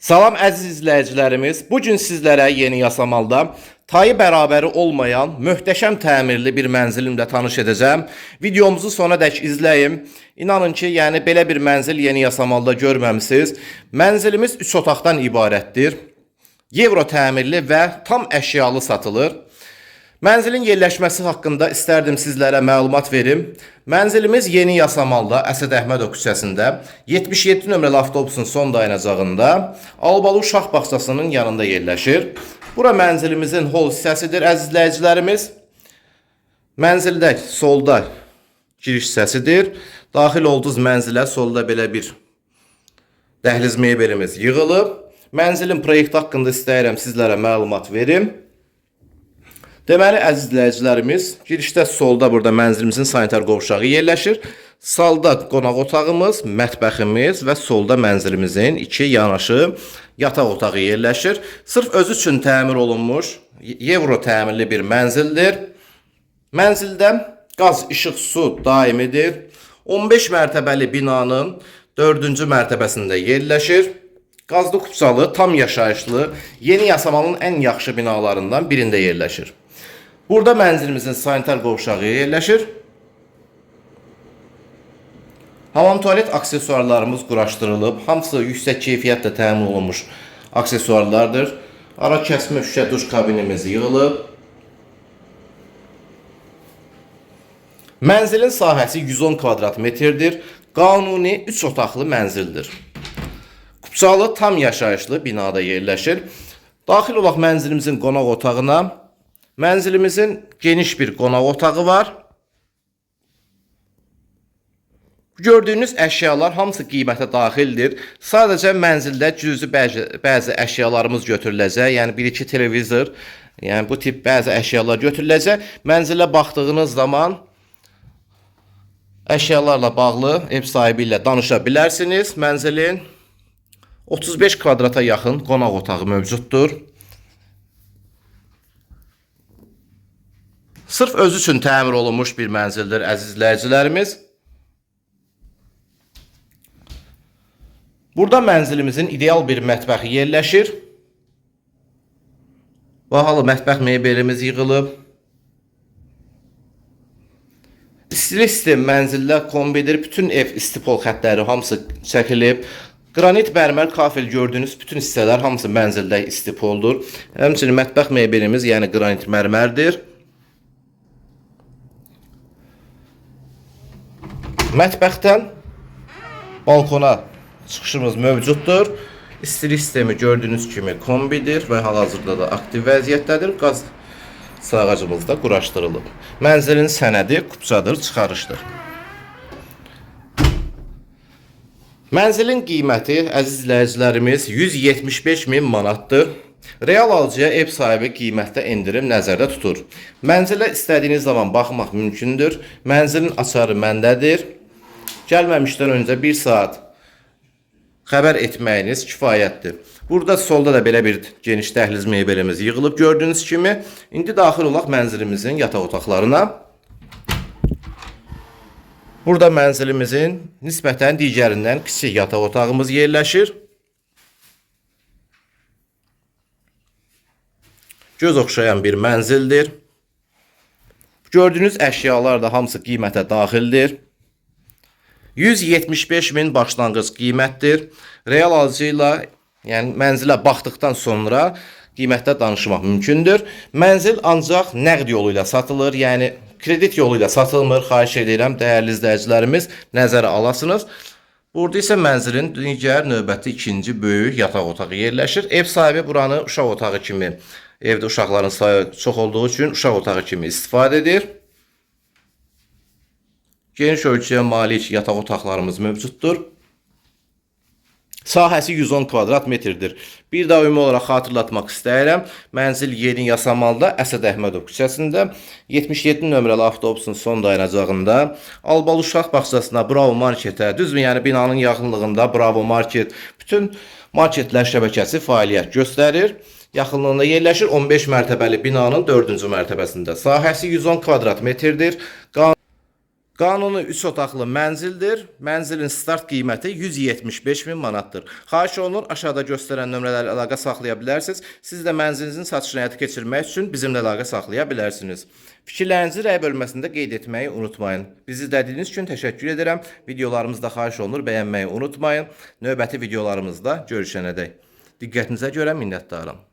Salam əziz izləyicilərimiz. Bu gün sizlərə Yeni Yasamalda tayı bərabəri olmayan möhtəşəm təmirli bir mənzilimlə tanış edəcəm. Videomuzu sonadək izləyin. İnanın ki, yəni belə bir mənzil Yeni Yasamalda görməmisiniz. Mənzilimiz 3 otaqdan ibarətdir. Euro təmirli və tam əşyalı satılır. Mənzilin yerləşməsi haqqında istərdim sizlərə məlumat verim. Mənzilimiz Yeni Yasamalda, Əsəd Əhmədov küçəsində, 77 nömrəli avtobusun son dayanacağında, Albalı uşaq bağçasının yanında yerləşir. Bura mənzilimizin hol hissəsidir, əzizləyicilərimiz. Mənzildə solda giriş hissəsidir. Daxil olduğunuz mənzilə solda belə bir dəhliz mebelimiz yığılıb. Mənzilin proyekti haqqında istəyirəm sizlərə məlumat verim. Deməli əziz izləyicilərimiz, girişdə solda burada mənzilimizin sanitar qovşağı yerləşir. Salda qonaq otağımız, mətbəximiz və solda mənzilimizin iki yanaşı yataq otağı yerləşir. Sırf özü üçün təmir olunmuş Euro təmirli bir mənzildir. Mənzildə qaz, işıq, su daimidir. 15 mərtəbəli binanın 4-cü mərtəbəsində yerləşir. Qazlı kupçalı, tam yaşayışlı, yeni yasamanın ən yaxşı binalarından birində yerləşir. Burada mənzilimizin sanitar qovşağı yerləşir. Hamam tualet aksesuarlarımız quraşdırılıb. Hamısı yüksək keyfiyyətlə təmin olunmuş aksesuarlardır. Ara kəsmə şüşə duş kabinimiz yığılıb. Mənzilin sahəsi 110 kvadrat metrdir. Qanuni 3 otaqlı mənzildir. Kupçalı tam yaşayışlı binada yerləşir. Daxil olaq mənzilimizin qonaq otağına. Mənzilimizin geniş bir qonaq otağı var. Gördüyünüz əşyalar hamısı qiymətə daxildir. Sadəcə mənzildə cüzi bəzi, bəzi əşyalarımız götürüləcək. Yəni bir iki televizor, yəni bu tip bəzi əşyalar götürüləcək. Mənzilə baxdığınız zaman əşyalarla bağlı ev sahibi ilə danışa bilərsiniz. Mənzilin 35 kvadrata yaxın qonaq otağı mövcuddur. Sırf özü üçün təmir olunmuş bir mənzildir əziz izləyicilərimiz. Burada mənzilimizin ideal bir mətbəxi yerləşir. Bahalı mətbəx mebelimiz yığılıb. İstili sistem mənzildə kombidir. Bütün ev istipol xətləri hamısı çəkilib. Qranit mərmər kafel gördüyünüz bütün hissələr hamısı mənzildə istipoldur. Həmçinin mətbəx mebelimiz yəni qranit mərmərdir. Mətbəxdən balkona çıxışımız mövcuddur. İstilik sistemi gördüyünüz kimi kombidir və hal-hazırda da aktiv vəziyyətdədir. Qaz sağacımız da quraşdırılıb. Mənzilin sənədi kupçadır, çıxarışdır. Mənzilin qiyməti əziz izləyicilərimiz 175 min manatdır. Real alıcıya ev sahibi qiymətdə endirim nəzərdə tutur. Mənzilə istədiyiniz zaman baxmaq mümkündür. Mənzilin açarı məndədir. Gəlməmişdən öncə 1 saat xəbər etməyiniz kifayətdir. Burada solda da belə bir geniş dəhliz mebelimiz yığılıb gördüyünüz kimi. İndi daxil olaq mənzilimizin yataq otaqlarına. Burada mənzilimizin nisbətən digərindən kiçik yataq otağımız yerləşir. Göz oxşayan bir mənzildir. Gördüyünüz əşyalar da hamısı qiymətə daxildir. 175 min başlanğıc qiymətdir. Real alıcı ilə, yəni mənzilə baxdıqdan sonra qiymətdə danışmaq mümkündür. Mənzil ancaq nəqd yolu ilə satılır, yəni kredit yolu ilə satılmır. Xahiş edirəm dəyərli izləyicilərimiz nəzərə alasınız. Burada isə mənzilin digər növbəti ikinci böyük yataq otağı yerləşir. Ev sahibi buranı uşaq otağı kimi, evdə uşaqların sayı çox olduğu üçün uşaq otağı kimi istifadə edir. Geniş ölçüyə malik yataq otaqlarımız mövcuddur. Sahəsi 110 kvadrat metrdir. Bir daha ümumi olaraq xatırlatmaq istəyirəm. Mənzil Yeni Yasamalda Əsəd Əhmədov küçəsində 77 nömrəli avtobusun son dayanacağında Albalı uşaq bağçasına Bravo marketə, düzmü yəni binanın yaxınlığında Bravo market, bütün marketlər şəbəkəsi fəaliyyət göstərir. Yaxınlığında yerləşir 15 mərtəbəli binanın 4-cü mərtəbəsində. Sahəsi 110 kvadrat metrdir. Qan Qanuni 3 otaqlı mənzildir. Mənzilin start qiyməti 175 min manatdır. Xahiş olunur aşağıda göstərən nömrələrlə əlaqə saxlaya bilərsiniz. Siz də mənzilinizin satışını həyata keçirmək üçün bizimlə əlaqə saxlaya bilərsiniz. Fikirlərinizi rəy bölməsində qeyd etməyi unutmayın. Bizi izlədiyiniz üçün təşəkkür edirəm. Videolarımızda xahiş olunur bəyənməyi unutmayın. Növbəti videolarımızda görüşənədək. Diqqətinizə görə minnətdaram.